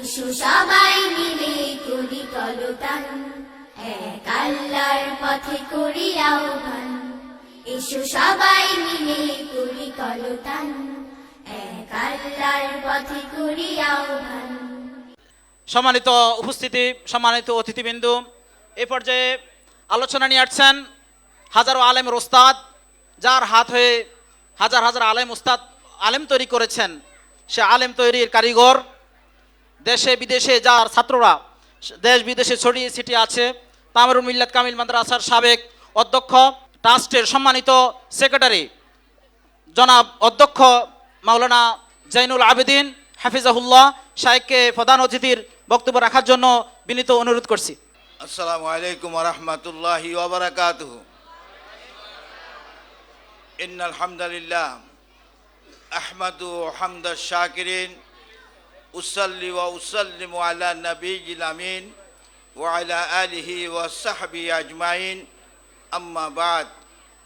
Issue সবাই মিলে করি কলতান এক আল্লাহর পথে করি আহ্বান সবাই মিলে করি এক আল্লাহর পথে করি আহ্বান সম্মানিত উপস্থিতি, সম্মানিত অতিথিবৃন্দু, এ পর্যায়ে আলোচনা নিয়ে আসছেন হাজারো আলেমের ওস্তাদ, যার হাত হয়ে হাজার হাজার আলেম ওস্তাদ আলেম তৈরি করেছেন। সে আলেম তৈরির কারিগর। দেশে বিদেশে যার ছাত্ররা দেশ বিদেশে ছড়িয়ে ছিটিয়ে আছে। তামিরুল মিল্লাত কামিল মাদ্রাসার সাবেক অধ্যক্ষ, ট্রাস্টের সম্মানিত সেক্রেটারি, জনাব অধ্যক্ষ মাওলানা জাইনুল আবেদিন হাফিজাহুল্লাহ শাহেককে প্রধান অতিথির বক্তব্য রাখার জন্য বিনীত অনুরোধ করছি। আসসালামু আলাইকুম রহমতুল্লাহি ওবরাকাতুহ إن الحمد لله أحمد حمد الشاكرين أصلي وأسلم على النبي الأمين وعلى آله وصحبه أجمعين. أما بعد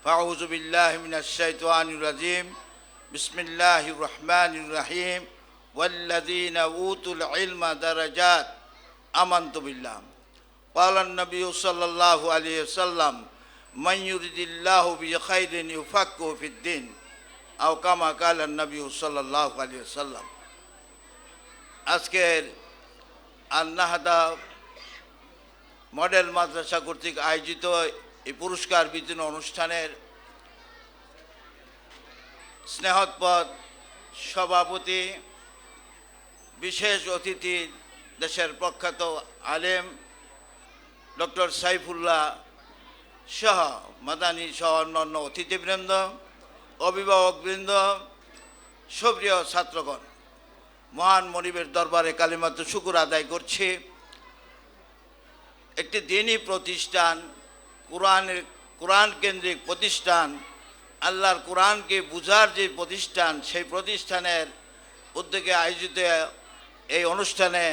فأعوذ بالله من الشيطان الرجيم. بسم الله الرحمن الرحيم. والذين أوتوا العلم درجات آمنت بالله. قال النبي صلى الله عليه وسلم من يريد الله به خير يفقه في الدين أو كما قال النبي صلى الله عليه وسلم আজকের আন্নাহাদা মডেল মাদ্রাসা কর্তৃক আয়োজিত এই পুরস্কার বিতরণ অনুষ্ঠানের স্নেহৎপদ সভাপতি বিশেষ অতিথি দেশের প্রখ্যাত আলেম ডক্টর সাইফুল্লাহ সহ মাদানী সহ অন্যান্য অতিথিবৃন্দ অভিভাবকবৃন্দ সুপ্রিয় ছাত্রগণ, মহান মনিবের দরবারে কালিমাত্র শুকুর আদায় করছে। একটি দিনই প্রতিষ্ঠান, কোরআনের, কোরআন কেন্দ্রিক প্রতিষ্ঠান, আল্লাহর কোরআনকে বুঝার যে প্রতিষ্ঠান, সেই প্রতিষ্ঠানের উদ্যোগে আয়োজিত এই অনুষ্ঠানে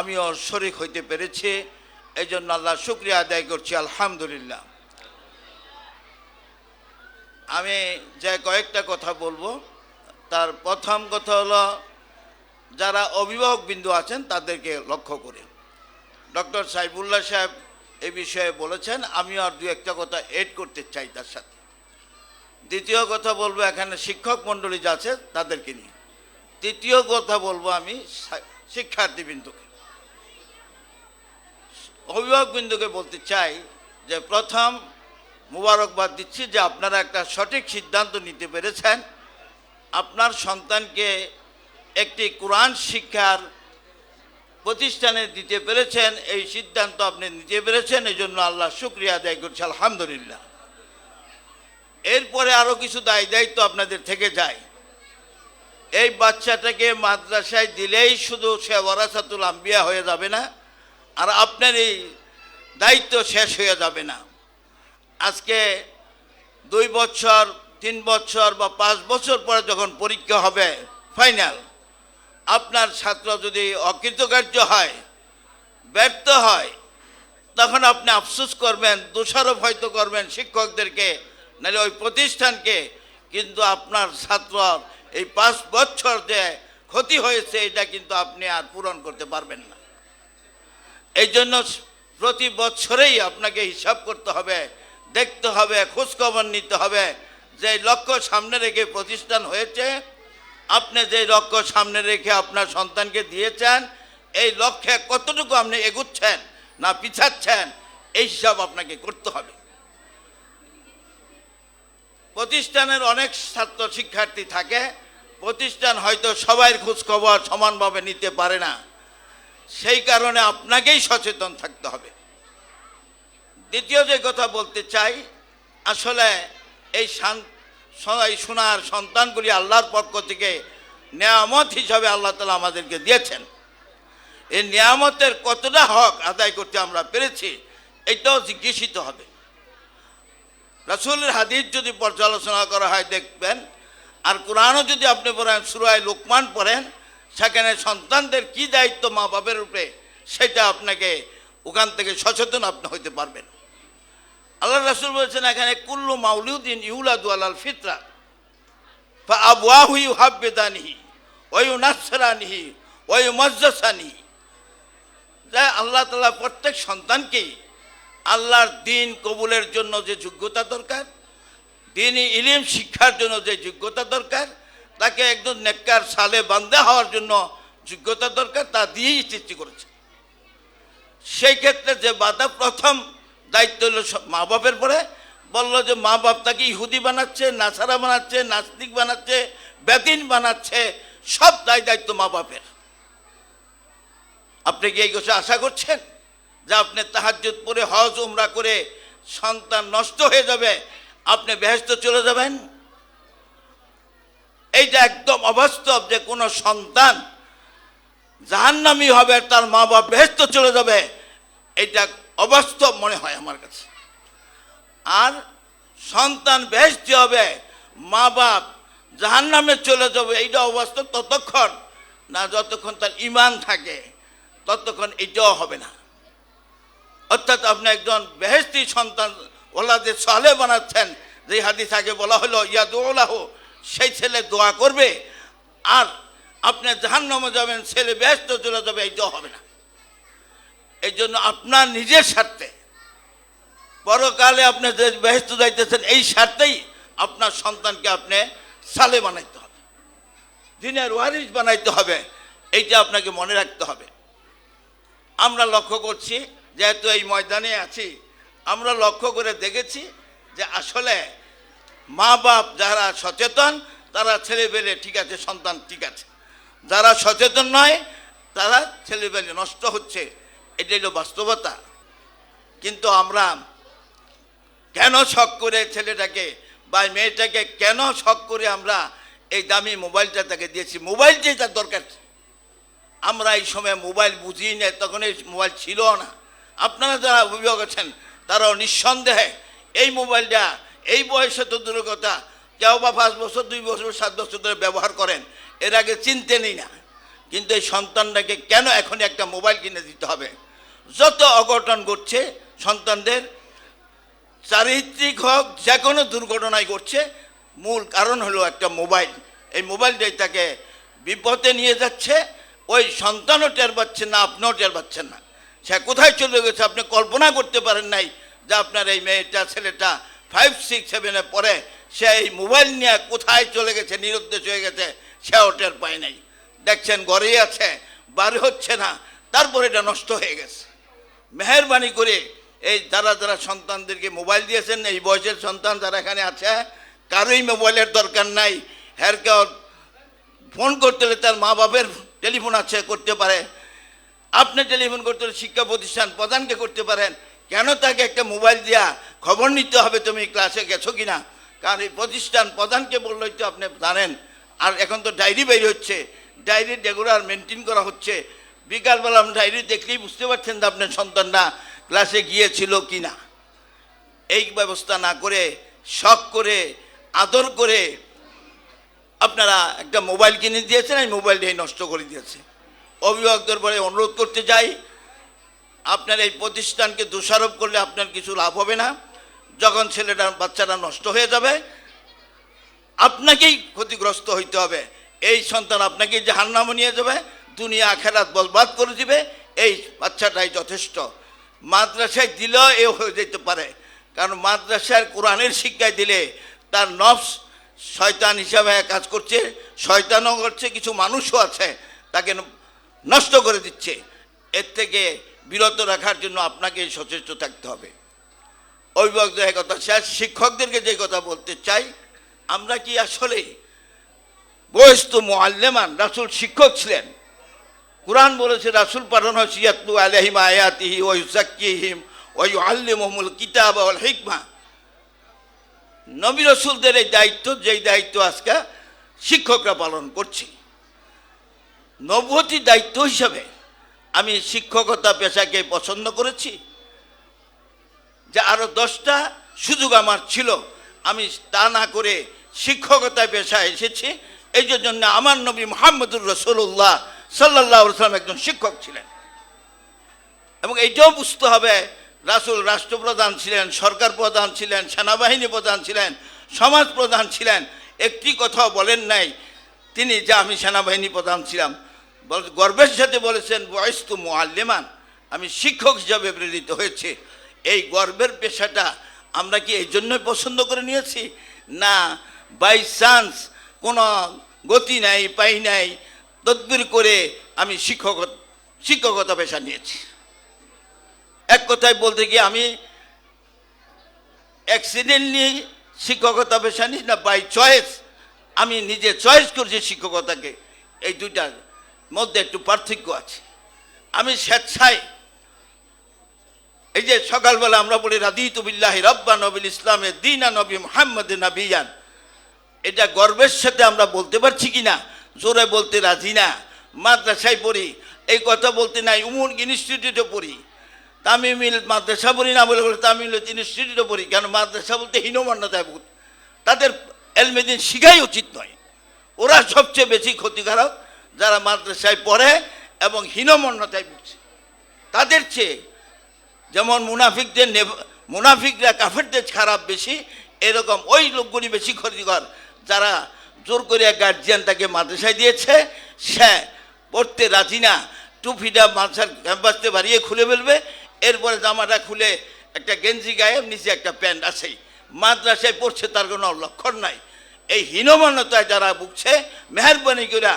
আমিও শরিক হইতে পেরেছি। এই জন্য আল্লাহ শুক্রিয়া আদায় করছি, আলহামদুলিল্লাহ। আমি যে কয়েকটা কথা বলব। তার প্রথম কথা হলো, যারা অভিভাবক বিন্দু আছেন তাদেরকে লক্ষ্য করে ডক্টর সাইবুল্লাহ সাহেব এই বিষয়ে বলেছেন, আমিও আর দু একটা কথা এড করতে চাই তার সাথে। দ্বিতীয় কথা বলব, এখানে শিক্ষক মণ্ডলী যা আছে তাদেরকে নিয়ে। তৃতীয় কথা বলব আমি শিক্ষার্থী বিন্দুকে অভিভাবক বিন্দুকে বলতে চাই যে প্রথম মুবারকবাদ দিচ্ছি যে আপনারা একটা সঠিক সিদ্ধান্ত নিতে পেরেছেন। আপনার সন্তানকে একটি কোরআন শিক্ষার প্রতিষ্ঠানে দিতে পেরেছেন, এই সিদ্ধান্ত আপনি নিতে পেরেছেন এই জন্য আল্লাহ শুক্রিয়া আদায় করছি, আলহামদুলিল্লাহ। এরপরে আরও কিছু দায় দায়িত্ব আপনাদের থেকে যায়। এই বাচ্চাটাকে মাদ্রাসায় দিলেই শুধু সে ওরাসাতুল আম্বিয়া হয়ে যাবে না, আর আপনার এই দায়িত্ব শেষ হয়ে যাবে না। আজকে দুই বছর, তিন বছর বা পাঁচ বছর পরে যখন পরীক্ষা হবে ফাইনাল আপনার ছাত্র যদি অকৃতকার্য হয়, ব্যর্থ হয়, তখন আপনি আফসোস করবেন, দোষারোপ হয়তো করবেন শিক্ষকদেরকে, নাহলে ওই প্রতিষ্ঠানকে, কিন্তু আপনার ছাত্র এই পাঁচ বছর যে ক্ষতি হয়েছে, এটা কিন্তু আপনি আর পূরণ করতে পারবেন না। এই জন্য প্রতি বছরেই আপনাকে হিসাব করতে হবে দেখতে হবে, খোঁজখবর নিতে হবে। যে লক্ষ্য সামনে রেখে প্রতিষ্ঠান হয়েছে, আপনি যে লক্ষ্য সামনে রেখে আপনার সন্তানকে দিয়েছেন, এই লক্ষ্যে কতটুকু আপনি এগুচ্ছেন না পিছাচ্ছেন, এই হিসাব আপনাকে করতে হবে। প্রতিষ্ঠানের অনেক ছাত্র শিক্ষার্থী থাকে, প্রতিষ্ঠান হয়তো সবাই খোঁজখবর সমানভাবে নিতে পারে না। সেই কারণে আপনাকেই সচেতন থাকতে হবে। দ্বিতীয় যে কথা বলতে চাই, আসলে এই এই সোনার সন্তানগুলি আল্লাহর পক্ষ থেকে নিয়ামত হিসাবে আল্লাহ তালা আমাদেরকে দিয়েছেন। এই নিয়ামতের কতটা হক আদায় করতে আমরা পেরেছি, এটাও জিজ্ঞাসিত হবে। রাসূলের হাদিস যদি পর্যালোচনা করা হয়, দেখবেন, আর কোরআনও যদি আপনি পড়েন সুরায় লোকমান পড়েন, সেখানে সন্তানদের কি দায়িত্ব মা বাপের উপরে, সেটা আপনাকে ওখান থেকে সচেতন আপনি হইতে পারবেন। আল্লাহ রাসুল বলেছেন, এখানে কুল্লু মাউলিউদ্দিন ইউলাদু আলাল ফিতরা আবওয়াহু ইউহাব্বিদানিহি ওয়া ইউনাসরানিহি ওয়া ইউমাজ্জাসানিহি। যা আল্লাহ তাআলা প্রত্যেক সন্তানকেই আল্লাহর দিন কবুলের জন্য যে যোগ্যতা দরকার দিনই ইলিম শিক্ষার জন্য যে যোগ্যতা দরকার, তাকে একজন নেককার সালে বান্দা হওয়ার জন্য যোগ্যতা দরকার, তা দিয়েই সৃষ্টি করেছে। সেই ক্ষেত্রে যে বাধা প্রথম দায়িত্ব হলো সব- মা বাপের পরে, বলল যে মা বাপ তাকে ইহুদি বানাচ্ছে, নাসারা বানাচ্ছে, নাস্তিক বানাচ্ছে, বেদিন বানাচ্ছে, সব দায় দায়িত্ব মা বাপের। আপনি কি এই কথা আশা করছেন যে আপনি তাহাজ্জুদ পরে হজ, উমরা করে সন্তান নষ্ট হয়ে যাবে, আপনি বেহেস্ত চলে যাবেন? এইটা একদম অবাস্তব যে কোনো সন্তান জাহান্নামি হবে তার মা বাপ বেহেস্ত চলে যাবে, এটা অবাস্তব মনে হয় আমার কাছে। আর সন্তান বেহেস্তি হবে মা বাপ জাহান্নামে চলে যাবে, এইটা অবাস্তব ততক্ষণ, না যতক্ষণ তার ইমান থাকে, ততক্ষণ এটাও হবে না। অর্থাৎ আপনি একজন বেহেস্তি সন্তান, ওলাদের সালে বানাচ্ছেন যে হাদিস আগে বলা হলো ইয়াদুল্লাহ সেই ছেলে দোয়া করবে, আর আপনি জাহান্নামে যাবেন, ছেলে ব্যস্ত চলে যাবে, এইটাও হবে না। এই জন্য আপনার নিজের স্বার্থে। পরকালে আপনি যে ব্যস্ত যাইতেছেন, এই স্বার্থেই আপনার সন্তানকে আপনি সালে বানাইতে হবে। দিনের ওয়ারিস বানাইতে হবে, এইটা আপনাকে মনে রাখতে হবে। আমরা লক্ষ্য করছি, যেহেতু এই ময়দানে আছি, আমরা লক্ষ্য করে দেখেছি যে আসলে মা বাপ যারা সচেতন, তারা ছেলে ছেলেবেলে ঠিক আছে, সন্তান ঠিক আছে। যারা সচেতন নয়, তারা ছেলেবেলে নষ্ট হচ্ছে। এটাই হলো বাস্তবতা। কিন্তু আমরা কেন শখ করে ছেলেটাকে বা মেয়েটাকে কেন শখ করে আমরা এই দামি মোবাইলটা তাকে দিয়েছি? মোবাইলটাই তার দরকার আমরা এই সময় মোবাইল বুঝি না, তখন এই মোবাইল ছিল না। আপনারা যারা অভিভাবক আছেন, তারাও নিঃসন্দেহে এই মোবাইলটা, এই বয়সে তো দূরের কথা কেউ বা পাঁচ বছর, দুই বছর, সাত বছর ধরে ব্যবহার করেন, এর আগে চিনতেনই না। কিন্তু এই সন্তানটাকে কেন এখন একটা মোবাইল কিনে দিতে হবে? যত অঘটন ঘটছে, সন্তানদের, চারিত্রিক হোক যে কোনো দুর্ঘটনায় ঘটছে, মূল কারণ হলো একটা মোবাইল। এই মোবাইলটাই তাকে বিপদে নিয়ে যাচ্ছে, ওই সন্তানও টের পাচ্ছে না, আপনিও টের পাচ্ছেন না। সে কোথায় চলে গেছে, আপনি কল্পনা করতে পারেন নাই যে আপনার এই মেয়েটা, ছেলেটা ফাইভ সিক্স সেভেনে পড়ে, সে এই মোবাইল নিয়ে কোথায় চলে গেছে, নিরুদ্দেশ হয়ে গেছে, সেও টের পায় নাই। দেখছেন, ঘরেই আছে, বাড়ি হচ্ছে না, তারপর এটা নষ্ট হয়ে গেছে। মেহরবানি করে এই যারা যারা সন্তানদেরকে মোবাইল দিয়েছেন, এই বয়সের সন্তান যারা এখানে আছে, কারোই মোবাইলের দরকার নাই। হ্যার ফোন করতে হলে তার মা বাপের টেলিফোন আছে, করতে পারে। আপনি টেলিফোন করতে হলে শিক্ষা প্রতিষ্ঠান প্রধানকে করতে পারেন। কেন তাকে একটা মোবাইল দিয়া খবর নিতে হবে? তুমি ক্লাসে গেছো কি না কারণ এই প্রতিষ্ঠান প্রধানকে বললেই তো আপনি জানেন। আর এখন তো ডায়েরি বের হচ্ছে। ডায়েরি রেগুলার মেনটেন করা হচ্ছে। বিকালবেলা আপনি ডায়েরি দেখলেই বুঝতে পারছেন যে আপনার সন্তানরা ক্লাসে গিয়েছিল কি না এই ব্যবস্থা না করে, শখ করে, আদর করে আপনারা একটা মোবাইল কিনে দিয়েছেন, এই মোবাইলটাই নষ্ট করে দিয়েছে। অভিভাবকদের পরে অনুরোধ করতে যাই, আপনার এই প্রতিষ্ঠানকে দোষারোপ করলে আপনার কিছু লাভ হবে না। যখন ছেলেটা, বাচ্চাটা নষ্ট হয়ে যাবে, আপনাকেই ক্ষতিগ্রস্ত হইতে হবে। এই সন্তান আপনাকে জাহান্নামে নিয়ে যাবে। দুনিয়া আখেরাত বলবাদ করে দিবে, এই বাচ্চাটাই যথেষ্ট। মাদ্রাসায় দিলেও এ হয়ে যেতে পারে, কারণ মাদ্রাসার কোরআনের শিক্ষায় দিলে তার নফস শয়তান হিসাবে কাজ করছে, শয়তানও করছে, কিছু মানুষও আছে, তাকে নষ্ট করে দিচ্ছে। এর থেকে বিরত রাখার জন্য আপনাকে সচেষ্ট থাকতে হবে। অভিভাবকদের কথা শেষ, শিক্ষকদেরকে যে কথা বলতে চাই, আমরা কি আসলে বয়স্ত মোয়াল্লেমান রাসুল শিক্ষক ছিলেন? কোরআন বলেছে, রাসুল পাঠানো সিয়াতু আলহিম আয়াতিহি ওই সাকিহিম ওই আল্লিমহমুল কিতাব ওয়াল হিকমা। নবী রসুলদের এই দায়িত্ব, যেই দায়িত্ব আজকে শিক্ষকরা পালন করছে। নবতী দায়িত্ব হিসাবে আমি শিক্ষকতা পেশাকে পছন্দ করেছি। যে আরও দশটা সুযোগ আমার ছিল, আমি তা না করে শিক্ষকতা পেশায় এসেছি। এই জন্য আমার নবী মোহাম্মদুর রসুল্লাহ সাল্লাহ সাল্লাম একজন শিক্ষক ছিলেন। এবং এইটাও বুঝতে হবে, রাসুল রাষ্ট্রপ্রধান ছিলেন, সরকার প্রধান ছিলেন, সেনাবাহিনী প্রধান ছিলেন, সমাজ প্রধান ছিলেন, একটি কথাও বলেন নাই, তিনি যে আমি সেনাবাহিনী প্রধান ছিলাম। গর্বের সাথে বলেছেন বয়স তু মোয়াল্লেমান আমি শিক্ষক হিসাবে প্রেরিত হয়েছে। এই গর্বের পেশাটা আমরা কি এই জন্যই পছন্দ করে নিয়েছি? না বাই চান্স কোনো গতি নাই, পাই নাই তদবির করে আমি শিক্ষক শিক্ষকতা পেশা নিয়েছি। এক কথায় বলতে গিয়ে আমি অ্যাক্সিডেন্টলি শিক্ষকতা পেশা নিই না বাই চয়েস আমি নিজে চয়েস করছি শিক্ষকতাকে এই দুইটার মধ্যে একটু পার্থক্য আছে। আমি স্বেচ্ছায় এই যে সকালবেলা আমরা বলি, রাদিতু বিল্লাহি রব্বা নবিল ইসলামের দিনা নবী মোহাম্মদ নবিয়ান। এটা গর্বের সাথে আমরা বলতে পারছি কি না জোরে বলতে রাজি না। মাদ্রাসায় পড়ি, এই কথা বলতে নাই উমুর ইনস্টিটিউটে পড়ি। তামিমিল মাদ্রাসা পড়ি না বলে বলে তামিল ইনস্টিটিউটে পড়ি, কেন মাদ্রাসা বলতে হীনমান্যতায় ভূত তাদের এলমেদিন শিখাই উচিত নয়। ওরা সবচেয়ে বেশি ক্ষতিকারক যারা মাদ্রাসায় পড়ে এবং হীনমন্যতায় ভুগছে। তাদের চেয়ে যেমন মুনাফিকদের মুনাফিকরা কাফেরদের খারাপ বেশি, এরকম ওই লোকগুলি বেশি ক্ষতিকর যারা জোর করে গার্জিয়ান তাকে মাদ্রাসায় দিয়েছে। সে পড়তে রাজি না। টুপিটা মাদ্রাসার ক্যাম্পাসতে বাড়িয়ে খুলে ফেলবে। এরপরে জামাটা খুলে একটা গেঞ্জি গায়ে, নিচে একটা প্যান্ট আছেই। মাদ্রাসায় পড়ছে তার কোনো লক্ষণ নাই। এই হীনমান্যতায় যারা ভুগছে, মেহরবানি করে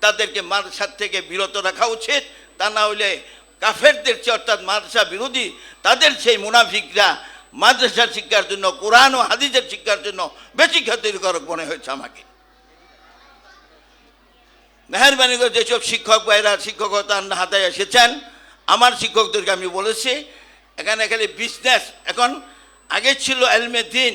তাদেরকে মাদ্রাসার থেকে বিরত রাখা উচিত। তা না হলে কাফেরদের চেয়ে অর্থাৎ মাদ্রাসা বিরোধী, তাদের সেই মুনাফিকরা মাদ্রাসার শিক্ষার জন্য, কোরআন ও হাদিসের শিক্ষার জন্য বেশি ক্ষতিকারক মনে হয়েছে আমাকে। মেহরবানি করে যেসব শিক্ষক ভাইরা শিক্ষকতার হাতে এসেছেন, আমার শিক্ষকদেরকে আমি বলেছি, এখানে খালি বিজনেস এখন আগে ছিল এলমে দিন,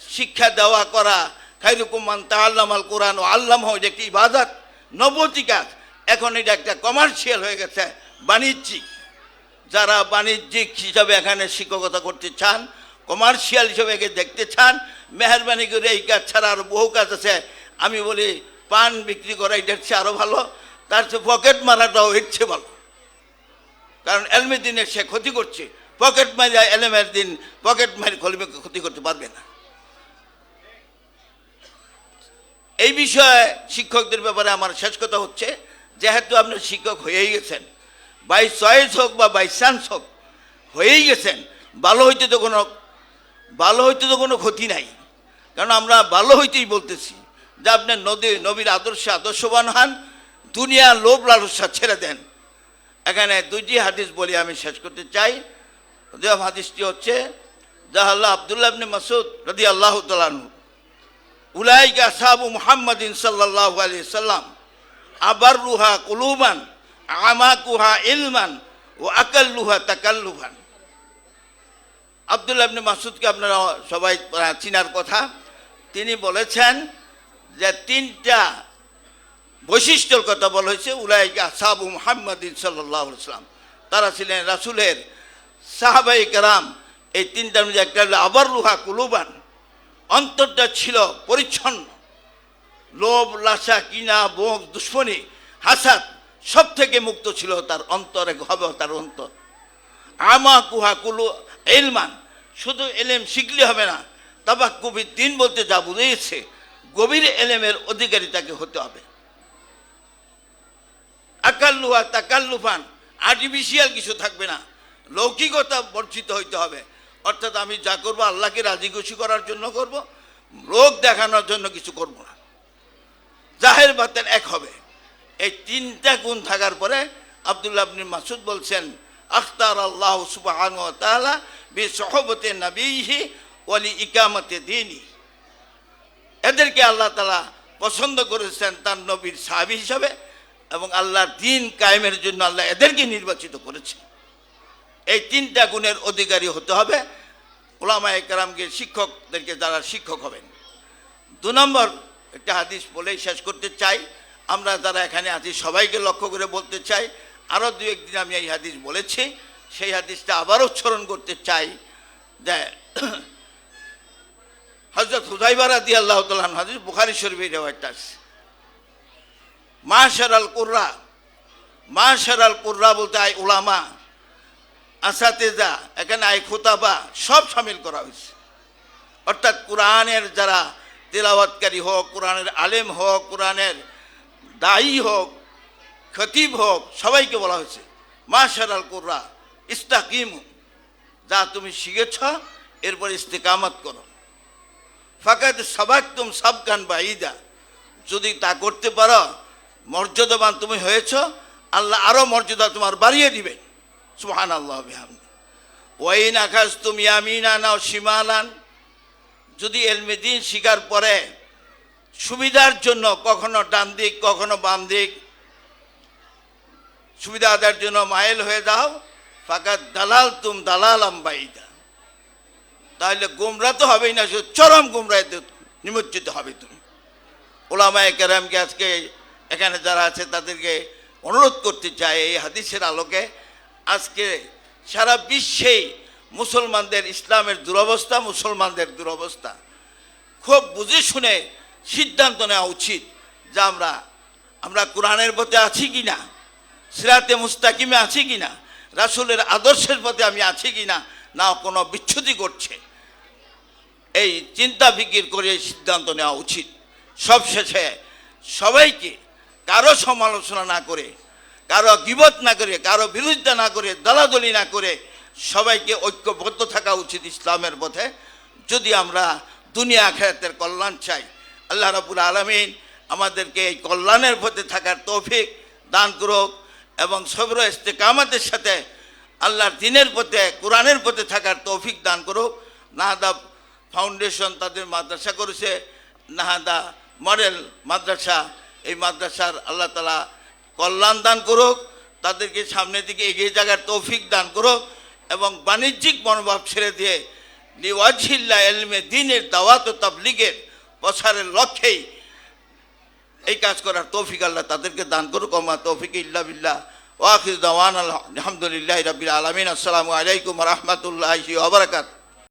শিক্ষা দেওয়া করা খাইরুকুমান তাল্লাম আল কোরআন ও আল্লাম এটা একটি ইবাদত, নবতী কাজ। এখন এটা একটা কমার্শিয়াল হয়ে গেছে, বাণিজ্যিক। যারা বাণিজ্যিক হিসাবে এখানে শিক্ষকতা করতে চান কমার্শিয়াল হিসাবে একে দেখতে চান, মেহরবানি করে এই কাজ ছাড়া আরও বহু কাজ আছে। আমি বলি পান বিক্রি করা এটার চেয়ে আরও ভালো। তার চেয়ে পকেট মারাটাও চেয়ে ভালো। কারণ এলমের দিনে সে ক্ষতি করছে। পকেট মারি এলমের দিন পকেট মারি কলমে ক্ষতি করতে পারবে না। এই বিষয়ে শিক্ষকদের ব্যাপারে আমার শেষ কথা হচ্ছে, যেহেতু আপনি শিক্ষক হয়েই গেছেন বাই চয়েস হোক বা বাই চান্স হোক, হয়েই গেছেন, ভালো হইতে তো কোনো, ভালো হইতে তো কোনো ক্ষতি নাই। কারণ আমরা ভালো হইতেই বলতেছি। যে আপনি নদী, নবীর আদর্শে আদর্শবান হন দুনিয়া লোভ লালসা ছেড়ে দেন। এখানে দুইটি হাদিস বলি আমি শেষ করতে চাই। দেব হাদিসটি হচ্ছে জাহাল্লাহ আবদুল্লাহ মাসুদ রদি আল্লাহ তালানু উলাইকা সাহাবু মুহাম্মাদিন সাল্লাল্লাহু আলাইহি সাল্লাম। আবার আবাররুহা কুলুবান, আমাকুহা ইলমান ও আকাল্লুহা তাকাল্লুফান আবদুল্লাহ মাসুদকে আপনারা সবাই চিনার কথা। তিনি বলেছেন যে তিনটা বৈশিষ্ট্যর কথা বলা হয়েছে, উলাইকা সাহাবু মুহাম্মাদিন সাল্লাল্লাহু আলাইহি সাল্লাম তারা ছিলেন রাসুলের সাহাবাই কারাম। এই তিনটার মধ্যে একটা হলো আবাররুহা কুলুবান, অন্তরটা ছিল পরিচ্ছন্ন। লোভ লাসা কিনা বোক দুশ্মনী হাসাত সব থেকে মুক্ত ছিল তার অন্তরে হবে তার অন্তর। আমা কুহা কুলু, এলমান, শুধু এলেম শিখলে হবে না তাবা কবির দিন বলতে যা বুঝিয়েছে গভীর এলেমের অধিকারী তাকে হতে হবে। আকাল্লুহা, তাকাল্লুফান আর্টিফিশিয়াল কিছু থাকবে না। লৌকিকতা বর্জিত হইতে হবে। অর্থাৎ আমি যা করব আল্লাহকে রাজি খুশি করার জন্য করব লোক দেখানোর জন্য কিছু করব না। জাহের বাতেন এক হবে। এই তিনটা গুণ থাকার পরে আবদুল্লাহ আবনি মাসুদ বলছেন, আখতার আল্লাহ তাআলা বি সহবতে নবীহি ওয়ালি ইকামতে দিনী। এদেরকে আল্লাহ তালা পছন্দ করেছেন তার নবীর সাহাবি হিসাবে এবং আল্লাহর দিন কায়েমের জন্য আল্লাহ এদেরকে নির্বাচিত করেছে এই তিনটা গুণের অধিকারী হতে হবে। ওলামা একরামকে শিক্ষকদেরকে যারা শিক্ষক হবেন। দু নম্বর একটা হাদিস বলেই শেষ করতে চাই। আমরা যারা এখানে আছি সবাইকে লক্ষ্য করে বলতে চাই। আরও দু একদিন আমি এই হাদিস বলেছি। সেই হাদিসটা আবার উচ্চারণ করতে চাই যে হজরত হুজাইবারা দিয়ে আল্লাহ হাদিস বুখারি শরীফের রেওয়াজটা আছে। মাশার আল কুর্রা মাশার আল কুর্রা বলতে আই উলামা, আসাতেজা, এখানে আই খুতাবা, সব সামিল করা হয়েছে। অর্থাৎ কোরআনের যারা তেলাওয়াতকারী হোক, কোরআনের আলেম হোক, কোরআনের দায়ী হোক, খতিব হোক, সবাইকে বলা হয়েছে মাশার আল কোররা, ইস্তাকিম, যা তুমি শিখেছ, এরপর ইস্তেকামত করো। ফাঁকাতে তুম সাবকান বা ঈদা যদি তা করতে পারো, মর্যাদাবান তুমি হয়েছ, আল্লাহ আরও মর্যাদা তোমার বাড়িয়ে দিবেন। সুহান আল্লাহ ওয়াইন আকাশ তুমি আমিনা নাও সীমালান যদি এলমেদিন শিকার পরে, সুবিধার জন্য কখনো ডান দিক, কখনো বাম দিক, সুবিধা আদার জন্য মাইল হয়ে দাও ফাঁকা দালাল তুম দালাল আম্বাইদা তাহলে গুমরা তো হবেই না চরম গুমরাইতে নিমজ্জিত হবে তুমি। ওলামায় কেরামকে আজকে এখানে যারা আছে তাদেরকে অনুরোধ করতে চাই, এই হাদিসের আলোকে আজকে সারা বিশ্বেই মুসলমানদের ইসলামের দুরবস্থা, মুসলমানদের দুরবস্থা। খুব বুঝে শুনে সিদ্ধান্ত নেওয়া উচিত যে আমরা আমরা কোরআনের পথে আছি কি না, সিরাতে মুস্তাকিমে আছি কি না, রাসুলের আদর্শের পথে আমি আছি কি না না কোনো বিচ্ছুতি করছে এই চিন্তা ফিকির করে সিদ্ধান্ত নেওয়া উচিত। সবশেষে সবাইকে কারও সমালোচনা না করে, কারও গিবত না করে, কারও বিরোধিতা না করে দলাদলি না করে সবাইকে ঐক্যবদ্ধ থাকা উচিত ইসলামের পথে। যদি আমরা দুনিয়া আখেরাতের কল্যাণ চাই, আল্লাহ রাবুল আলমিন আমাদেরকে এই কল্যাণের পথে থাকার তৌফিক দান করুক এবং সবর ইস্তেকামাতের সাথে আল্লাহর দিনের পথে, কোরআনের পথে থাকার তৌফিক দান করুক। নাহাদা ফাউন্ডেশন তাদের মাদ্রাসা করেছে। নাহাদা মডেল মাদ্রাসা, এই মাদ্রাসার আল্লাহ তালা কল্যাণ দান করুক, তাদেরকে সামনের দিকে এগিয়ে যাওয়ার তৌফিক দান করুক এবং বাণিজ্যিক মনোভাব ছেড়ে দিয়ে লিওয়াজিল্লা এলমে দিনের দাওয়াত ও তাবলিগের প্রসারের লক্ষ্যেই এই কাজ করার তৌফিক আল্লাহ তাদেরকে দান করুক। আমা তৌফিক ইল্লা বিল্লাহ। ওয়াখির দাওয়ান আলহামদুলিল্লাহ রবিল আলমিন। আসসালামু আলাইকুম রহমতুল্লাহি ওবরাকাত